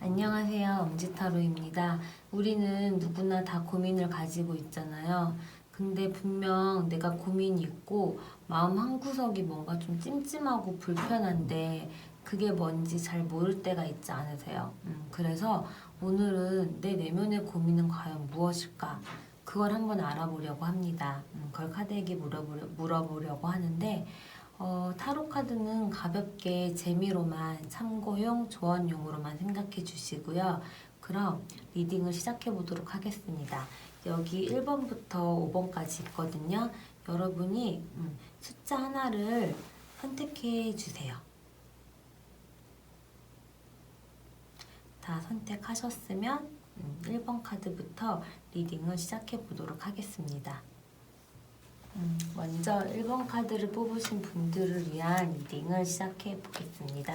안녕하세요. 엄지타로입니다. 우리는 누구나 다 고민을 가지고 있잖아요. 근데 분명 내가 고민이 있고 마음 한구석이 뭔가 좀 찜찜하고 불편한데 그게 뭔지 잘 모를 때가 있지 않으세요? 음, 그래서 오늘은 내 내면의 고민은 과연 무엇일까? 그걸 한번 알아보려고 합니다. 음, 그걸 카드에게 물어보려, 물어보려고 하는데 어, 타로 카드는 가볍게 재미로만 참고용 조언용으로만 생각해 주시고요. 그럼 리딩을 시작해 보도록 하겠습니다. 여기 1번부터 5번까지 있거든요. 여러분이 음, 숫자 하나를 선택해 주세요. 다 선택하셨으면 음, 1번 카드부터 리딩을 시작해 보도록 하겠습니다. 음, 먼저 1번 카드를 뽑으신 분들을 위한 리딩을 시작해 보겠습니다.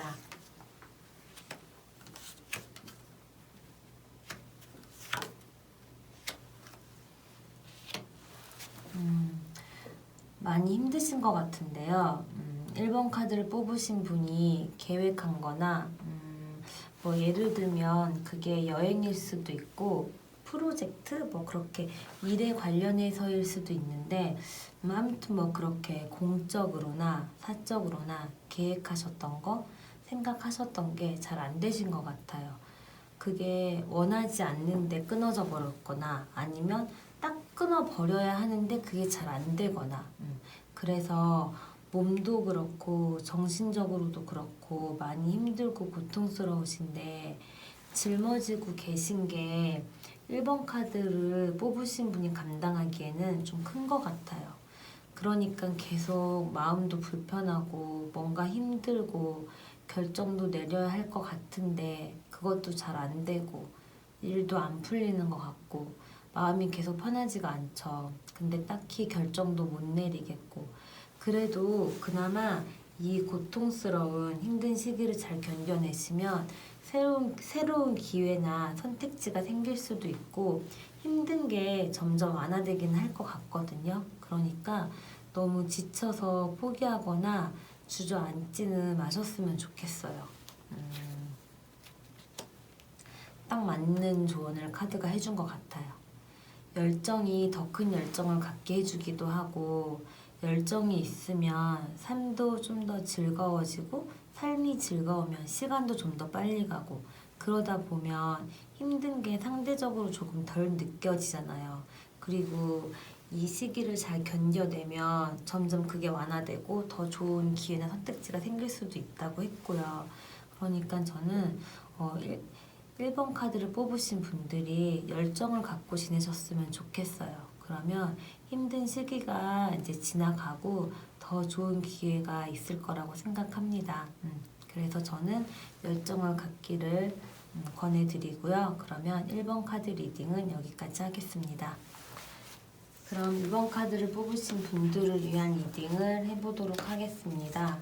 음, 많이 힘드신 것 같은데요. 음, 1번 카드를 뽑으신 분이 계획한 거나, 음, 뭐 예를 들면 그게 여행일 수도 있고, 프로젝트 뭐 그렇게 일에 관련해서일 수도 있는데 음, 아무튼 뭐 그렇게 공적으로나 사적으로나 계획하셨던 거 생각하셨던 게 잘 안 되신 것 같아요. 그게 원하지 않는데 끊어져 버렸거나 아니면 딱 끊어 버려야 하는데 그게 잘 안 되거나 음, 그래서 몸도 그렇고 정신적으로도 그렇고 많이 힘들고 고통스러우신데 짊어지고 계신 게 1번 카드를 뽑으신 분이 감당하기에는 좀 큰 것 같아요. 그러니까 계속 마음도 불편하고 뭔가 힘들고 결정도 내려야 할 것 같은데 그것도 잘 안 되고 일도 안 풀리는 것 같고 마음이 계속 편하지가 않죠. 근데 딱히 결정도 못 내리겠고 그래도 그나마 이 고통스러운 힘든 시기를 잘 견뎌내시면 새로운 새로운 기회나 선택지가 생길 수도 있고 힘든 게 점점 완화되긴 할 것 같거든요. 그러니까 너무 지쳐서 포기하거나 주저앉지는 마셨으면 좋겠어요. 음, 딱 맞는 조언을 카드가 해준 것 같아요. 열정이 더 큰 열정을 갖게 해주기도 하고 열정이 있으면 삶도 좀 더 즐거워지고 삶이 즐거우면 시간도 좀 더 빨리 가고 그러다 보면 힘든 게 상대적으로 조금 덜 느껴지잖아요. 그리고 이 시기를 잘 견뎌내면 점점 그게 완화되고 더 좋은 기회나 선택지가 생길 수도 있다고 했고요. 그러니까 저는 어, 1, 번 카드를 뽑으신 분들이 열정을 갖고 지내셨으면 좋겠어요. 그러면 힘든 시기가 이제 지나가고 더 좋은 기회가 있을 거라고 생각합니다. 음, 그래서 저는 열정을 갖기를 음, 권해드리고요. 그러면 1번 카드 리딩은 여기까지 하겠습니다. 그럼 2번 카드를 뽑으신 분들을 위한 리딩을 해보도록 하겠습니다.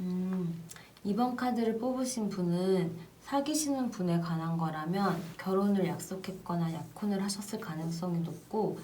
음, 2번 카드를 뽑으신 분은 사귀시는 분에 관한 거라면 결혼을 약속했거나 약혼을 하셨을 가능성이 높고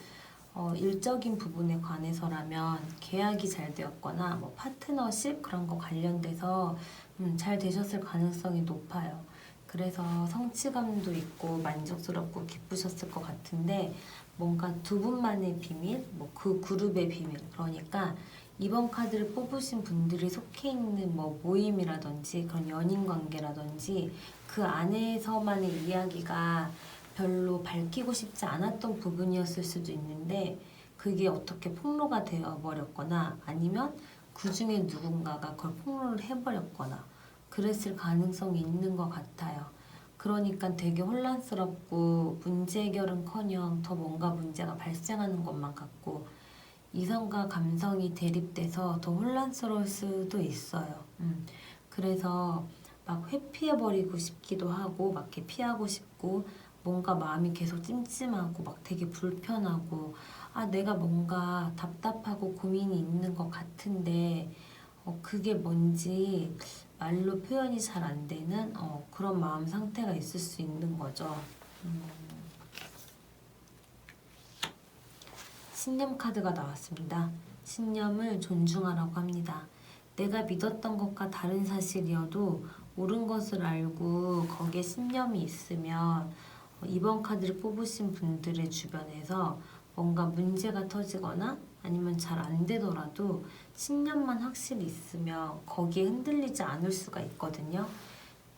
어, 일적인 부분에 관해서라면 계약이 잘 되었거나 뭐 파트너십 그런 거 관련돼서 음, 잘 되셨을 가능성이 높아요. 그래서 성취감도 있고 만족스럽고 기쁘셨을 것 같은데 뭔가 두 분만의 비밀, 뭐 그 그룹의 비밀 그러니까 이번 카드를 뽑으신 분들이 속해 있는 뭐 모임이라든지 그런 연인 관계라든지 그 안에서만의 이야기가 별로 밝히고 싶지 않았던 부분이었을 수도 있는데 그게 어떻게 폭로가 되어 버렸거나 아니면 그 중에 누군가가 그걸 폭로를 해버렸거나 그랬을 가능성이 있는 것 같아요. 그러니까 되게 혼란스럽고 문제 해결은커녕 더 뭔가 문제가 발생하는 것만 같고 이성과 감성이 대립돼서 더 혼란스러울 수도 있어요. 음, 그래서 막 회피해버리고 싶기도 하고 막 이렇게 피하고 싶고 뭔가 마음이 계속 찜찜하고 막 되게 불편하고 아 내가 뭔가 답답하고 고민이 있는 것 같은데 어, 그게 뭔지 말로 표현이 잘 안 되는 어, 그런 마음 상태가 있을 수 있는 거죠. 음. 신념 카드가 나왔습니다. 신념을 존중하라고 합니다. 내가 믿었던 것과 다른 사실이어도 옳은 것을 알고 거기에 신념이 있으면 어, 이번 카드를 뽑으신 분들의 주변에서 뭔가 문제가 터지거나 아니면 잘 안 되더라도 신념만 확실히 있으면 거기에 흔들리지 않을 수가 있거든요.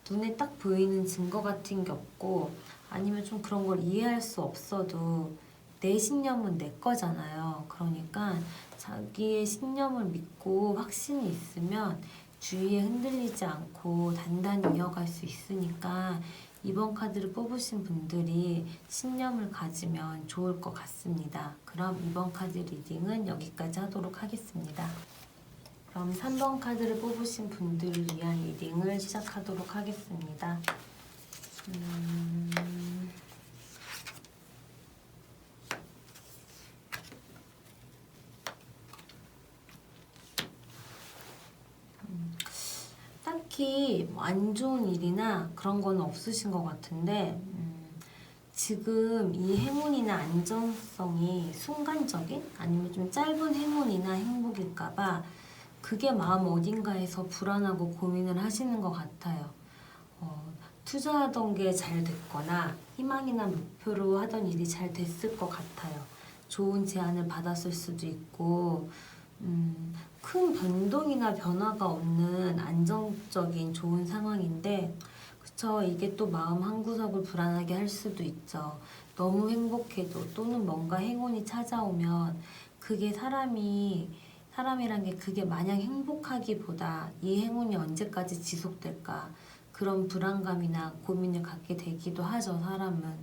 눈에 딱 보이는 증거 같은 게 없고 아니면 좀 그런 걸 이해할 수 없어도 내 신념은 내 거잖아요. 그러니까 자기의 신념을 믿고 확신이 있으면 주위에 흔들리지 않고 단단히 이어갈 수 있으니까 이번 카드를 뽑으신 분들이 신념을 가지면 좋을 것 같습니다. 그럼 이번 카드 리딩은 여기까지 하도록 하겠습니다. 그럼 3번 카드를 뽑으신 분들을 위한 리딩을 시작하도록 하겠습니다. 음... 딱히 뭐 안 좋은 일이나 그런 건 없으신 것 같은데 음, 지금 이 행운이나 안정성이 순간적인 아니면 좀 짧은 행운이나 행복일까봐 그게 마음 어딘가에서 불안하고 고민을 하시는 것 같아요. 어, 투자하던 게 잘 됐거나 희망이나 목표로 하던 일이 잘 됐을 것 같아요. 좋은 제안을 받았을 수도 있고 음, 큰 변동이나 변화가 없는 안정적인 좋은 상황인데 그쵸 이게 또 마음 한구석을 불안하게 할 수도 있죠. 너무 행복해도 또는 뭔가 행운이 찾아오면 그게 사람이 사람이란 게 그게 마냥 행복하기보다 이 행운이 언제까지 지속될까? 그런 불안감이나 고민을 갖게 되기도 하죠 사람은.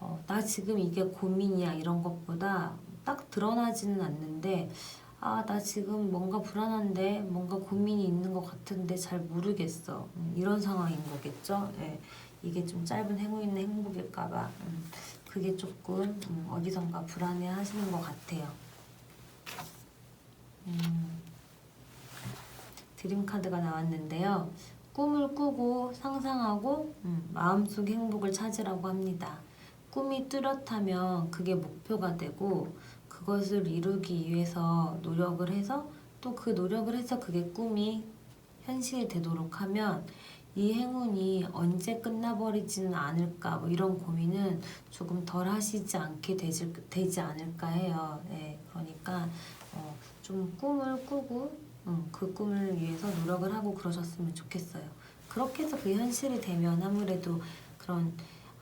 어, 나 지금 이게 고민이야 이런 것보다 딱 드러나지는 않는데 아, 나 지금 뭔가 불안한데, 뭔가 고민이 있는 것 같은데 잘 모르겠어. 음, 이런 상황인 거겠죠? 예. 이게 좀 짧은 행운 있는 행복일까봐. 음, 그게 조금 음, 어디선가 불안해 하시는 것 같아요. 음, 드림 카드가 나왔는데요. 꿈을 꾸고 상상하고 음, 마음속 행복을 찾으라고 합니다. 꿈이 뚜렷하면 그게 목표가 되고 그것을 이루기 위해서 노력을 해서 또 그 노력을 해서 그게 꿈이 현실이 되도록 하면 이 행운이 언제 끝나버리지는 않을까 뭐 이런 고민은 조금 덜 하시지 않게 되지, 되지 않을까 해요. 네, 그러니까 어, 좀 꿈을 꾸고 음, 그 꿈을 위해서 노력을 하고 그러셨으면 좋겠어요. 그렇게 해서 그 현실이 되면 아무래도 그런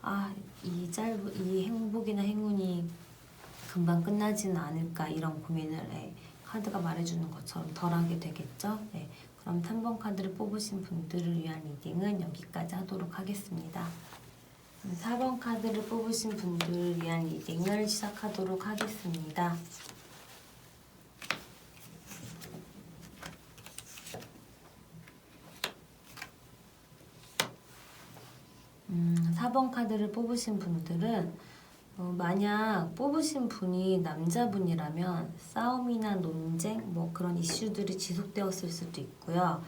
아 이 짧은 이 행복이나 행운이 금방 끝나지는 않을까 이런 고민을 예, 카드가 말해주는 것처럼 덜하게 되겠죠. 예, 그럼 3번 카드를 뽑으신 분들을 위한 리딩은 여기까지 하도록 하겠습니다. 4번 카드를 뽑으신 분들을 위한 리딩을 시작하도록 하겠습니다. 음, 4번 카드를 뽑으신 분들은 어, 만약 뽑으신 분이 남자분이라면 싸움이나 논쟁 뭐 그런 이슈들이 지속되었을 수도 있고요.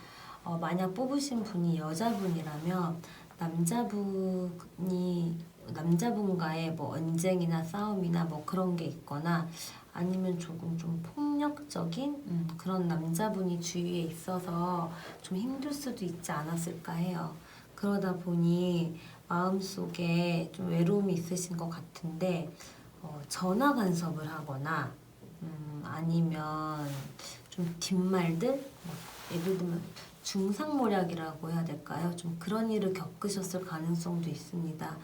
어, 만약 뽑으신 분이 여자분이라면 남자분이 남자분과의 뭐 언쟁이나 싸움이나 뭐 그런 게 있거나 아니면 조금 좀 폭력적인 음, 그런 남자분이 주위에 있어서 좀 힘들 수도 있지 않았을까 해요. 그러다 보니 마음속에 좀 외로움이 있으신 것 같은데 어, 전화 간섭을 하거나 음, 아니면 좀 뒷말들 뭐, 예를 들면 중상모략이라고 해야 될까요? 좀 그런 일을 겪으셨을 가능성도 있습니다.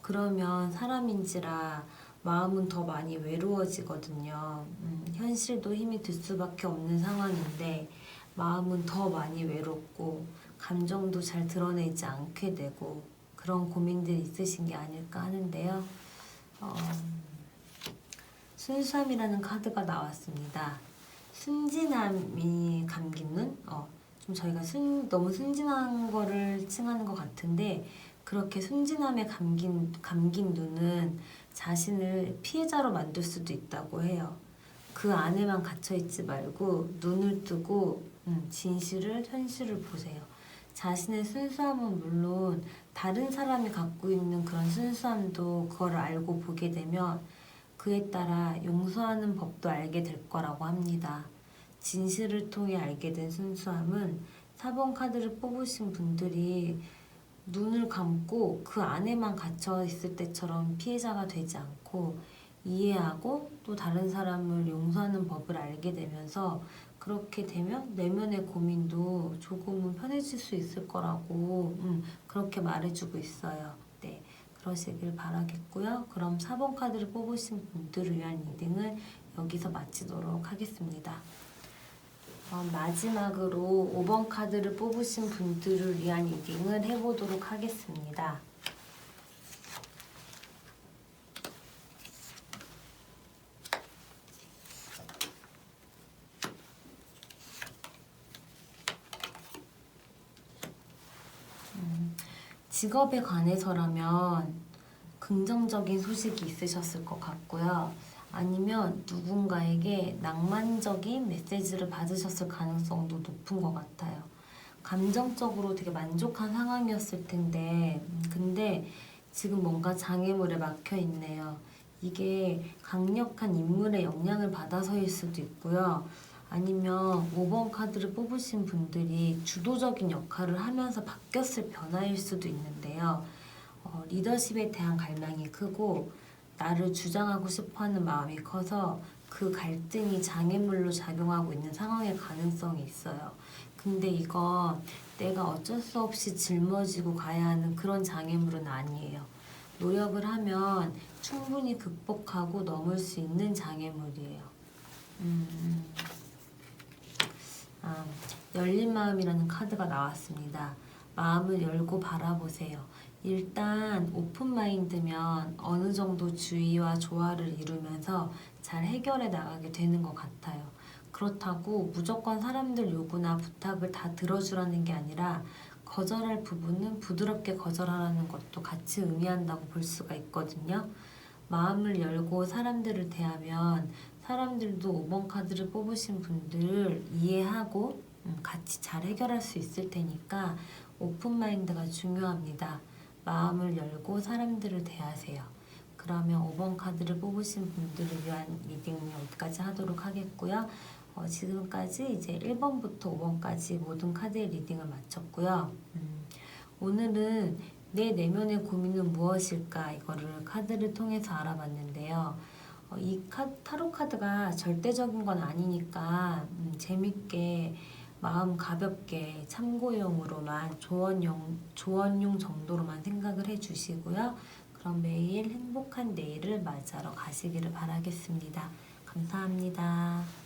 그러면 사람인지라 마음은 더 많이 외로워지거든요. 음, 현실도 힘이 들 수밖에 없는 상황인데 마음은 더 많이 외롭고 감정도 잘 드러내지 않게 되고 그런 고민들이 있으신 게 아닐까 하는데요. 어, 순수함이라는 카드가 나왔습니다. 순진함이 감긴 눈? 어, 좀 저희가 순, 너무 순진한 거를 칭하는 것 같은데 그렇게 순진함에 감긴, 감긴 눈은 자신을 피해자로 만들 수도 있다고 해요. 그 안에만 갇혀 있지 말고 눈을 뜨고 음, 진실을 현실을 보세요. 자신의 순수함은 물론 다른 사람이 갖고 있는 그런 순수함도 그걸 알고 보게 되면 그에 따라 용서하는 법도 알게 될 거라고 합니다. 진실을 통해 알게 된 순수함은 4번 카드를 뽑으신 분들이 눈을 감고 그 안에만 갇혀 있을 때처럼 피해자가 되지 않고 이해하고 또 다른 사람을 용서하는 법을 알게 되면서 그렇게 되면 내면의 고민도 조금은 편해질 수 있을 거라고 음, 그렇게 말해주고 있어요. 네, 그러시길 바라겠고요. 그럼 4번 카드를 뽑으신 분들을 위한 리딩을 여기서 마치도록 하겠습니다. 어, 마지막으로 5번 카드를 뽑으신 분들을 위한 리딩을 해보도록 하겠습니다. 직업에 관해서라면 긍정적인 소식이 있으셨을 것 같고요. 아니면 누군가에게 낭만적인 메시지를 받으셨을 가능성도 높은 것 같아요. 감정적으로 되게 만족한 상황이었을 텐데, 음, 근데 지금 뭔가 장애물에 막혀 있네요. 이게 강력한 인물의 영향을 받아서일 수도 있고요. 아니면 5번 카드를 뽑으신 분들이 주도적인 역할을 하면서 바뀌었을 변화일 수도 있는데요. 어, 리더십에 대한 갈망이 크고 나를 주장하고 싶어하는 마음이 커서 그 갈등이 장애물로 작용하고 있는 상황일 가능성이 있어요. 근데 이건 내가 어쩔 수 없이 짊어지고 가야 하는 그런 장애물은 아니에요. 노력을 하면 충분히 극복하고 넘을 수 있는 장애물이에요. 음. 아, 열린 마음이라는 카드가 나왔습니다. 마음을 열고 바라보세요. 일단 오픈 마인드면 어느 정도 주의와 조화를 이루면서 잘 해결해 나가게 되는 것 같아요. 그렇다고 무조건 사람들 요구나 부탁을 다 들어주라는 게 아니라 거절할 부분은 부드럽게 거절하라는 것도 같이 의미한다고 볼 수가 있거든요. 마음을 열고 사람들을 대하면 사람들도 5번 카드를 뽑으신 분들 이해하고 음, 같이 잘 해결할 수 있을 테니까 오픈 마인드가 중요합니다. 마음을 열고 사람들을 대하세요. 그러면 5번 카드를 뽑으신 분들을 위한 리딩 여기까지 하도록 하겠고요. 어, 지금까지 이제 1번부터 5번까지 모든 카드의 리딩을 마쳤고요. 음, 오늘은 내 내면의 고민은 무엇일까 이거를 카드를 통해서 알아봤는데요. 어, 이 카, 타로 카드가 절대적인 건 아니니까 음, 재밌게 마음 가볍게 참고용으로만 조언용 조언용 정도로만 생각을 해주시고요. 그럼 매일 행복한 내일을 맞이하러 가시기를 바라겠습니다. 감사합니다.